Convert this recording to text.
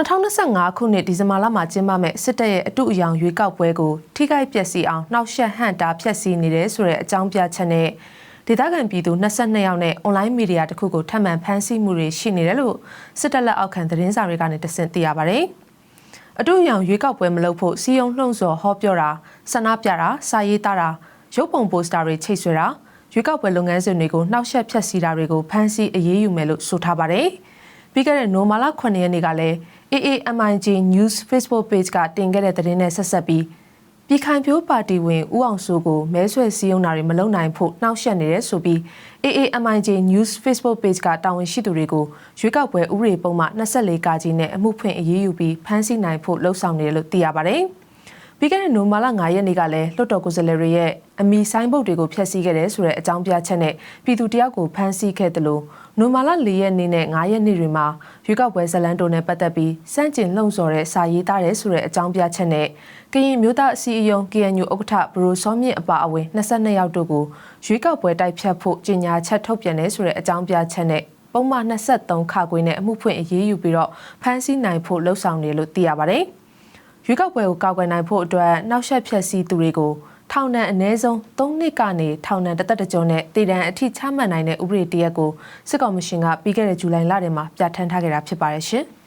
2025ခုနှစ်ဒီဇင်ဘာလမှာကျင်းပမဲ့စစ်တပ်ရဲ့အတုအယောင်ရွေးကောက်ပွဲကိုထိခိုက်ပျက်စီးအောင်နှောက်ယှက်ဟန့်တာဖျက်ဆီးနေတယ်ဆိုတဲ့အကြောင်းပြချက်နဲ့ဒေသခံပြည်သူ22ယောက်နဲ့အွန်လိုင်းမီဒီယာတစ်ခုကိုထပ်မံဖမ်းဆီးမှုတွေရှိနေတယ်လို့စစ်တပ်လက်အောက်ခံသတင်းစာတွေကနေတဆင့်သိရပါဗျ။အတုအယောင်ရွေးကောက်ပွဲမလုပ်ဖို့စီယုံလှုံ့ဆော်ဟောပြောတာဆန္ဒပြတာစာရေးသားတာရုပ်ပုံပိုစတာတွေချိတ်ဆွဲတာရွေးကောက်ပွဲလုပ်ငန်းစဉ်တွေကိုနှောက်ယှက်ဖျက်ဆီးတာတွေကိုဖမ်းဆီးအရေးယူမယ်လို့ဆိုထားပါတယ်။ပြီးခဲ့တဲ့နိုမာလာ9ရက်နေ့ကလည်း AAMIG News Facebook Page ကတင်ခဲ့တဲ့သတင်းနဲ့ဆက်ဆက်ပြီးပြည်ခိုင်ဖြိုးပါတီဝင်ဦးအောင်စိုးကိုမဲဆွယ်စည်းရုံးတာတွေမလုပ်နိုင်ဖို့နှောက်ယှက်နေတယ်ဆိုပြီး AAMIG News Facebook Page ကတာဝန်ရှိသူတွေကိုရွေးကောက်ပွဲဥပဒေပုံမှ24ကာကြီးနဲ့အမှုဖွင့်အရေးယူပြီးဖမ်းဆီးနိုင်ဖို့လှုံ့ဆော်နေတယ်လို့သိရပါတယ်။ ပြီးခဲ့တဲ့နိုမာလာ9ရက်နေ့ကလည်းလွှတ်တော်ကိုယ်စားလှယ်တွေရဲ့အမီဆိုင်ဘုတ်တွေကိုဖျက်ဆီးခဲ့တယ်ဆိုတဲ့အကြောင်းပြချက်နဲ့ပြည်သူတယောက်ကိုဖမ်းဆီးခဲ့တယ်လို့နိုမာလာ4ရက်နေ့နဲ့9ရက်နေ့တွေမှာရွေးကောက်ပွဲဇလန်တိုနဲ့ပတ်သက်ပြီးစန့်ကျင်လှုံ့ဆော်တဲ့စာရေးသားတယ်ဆိုတဲ့အကြောင်းပြချက်နဲ့ကရင်မျိုးသားအစည်းအရုံး KNU ဥက္ကဋ္ဌဘရိုစောမြင့်အပါအဝင်22ယောက်တို့ကိုရွေးကောက်ပွဲတိုက်ဖြတ်ဖို့ကြေညာချက်ထုတ်ပြန်တယ်ဆိုတဲ့အကြောင်းပြချက်နဲ့ပုံမှန်23ခါခွေနဲ့အမှုဖွင့်အရေးယူပြီးတော့ဖမ်းဆီးနိုင်ဖို့လှုံ့ဆော်နေလို့သိရပါတယ်။ ရွေးကောက်ပွဲကိုကောက်ကွယ်နိုင်ဖို့အတွက်နှောက်ယှက်ဖျက်ဆီးသူတွေကိုထောင်ဒဏ်အနည်းဆုံး3နှစ်ကနေထောင်ဒဏ်တစ်သက်တစ်ကျော်နဲ့တည်တံအထိချမှတ်နိုင်တဲ့ဥပဒေတရက်ကိုစစ်ကောင်မရှင်ကပြီးခဲ့တဲ့ဇူလိုင်လထဲမှာပြဋ္ဌာန်းထားခဲ့တာဖြစ်ပါတယ်ရှင်။